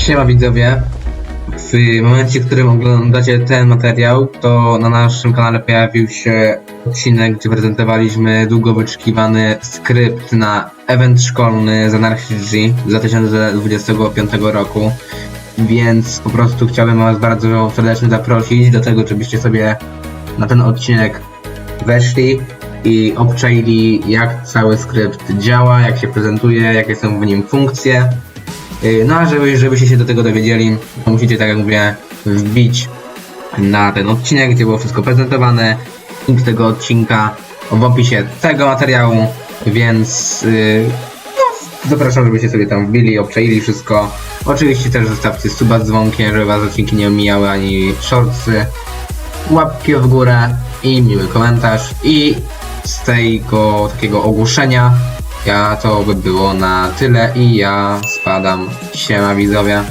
Siema widzowie. W momencie, w którym oglądacie ten materiał, to na naszym kanale pojawił się odcinek, gdzie prezentowaliśmy długo wyczekiwany skrypt na event szkolny z Anarchy G z 2025 roku. Więc po prostu chciałbym Was bardzo serdecznie zaprosić do tego, żebyście sobie na ten odcinek weszli i obczaili jak cały skrypt działa, jak się prezentuje, jakie są w nim funkcje. Yy, No a żeby, żebyście się do tego dowiedzieli, to musicie, tak jak mówię, wbić na ten odcinek, gdzie było wszystko prezentowane. Link tego odcinka w opisie tego materiału, więc yy, no, zapraszam, żebyście sobie tam wbili, obczaili wszystko. Oczywiście też zostawcie suba z dzwonkiem, żeby was odcinki nie omijały ani shortsy. Łapki w górę i miły komentarz i z tego takiego ogłoszenia ja to by było na tyle i ja spadam. Siema widzowie.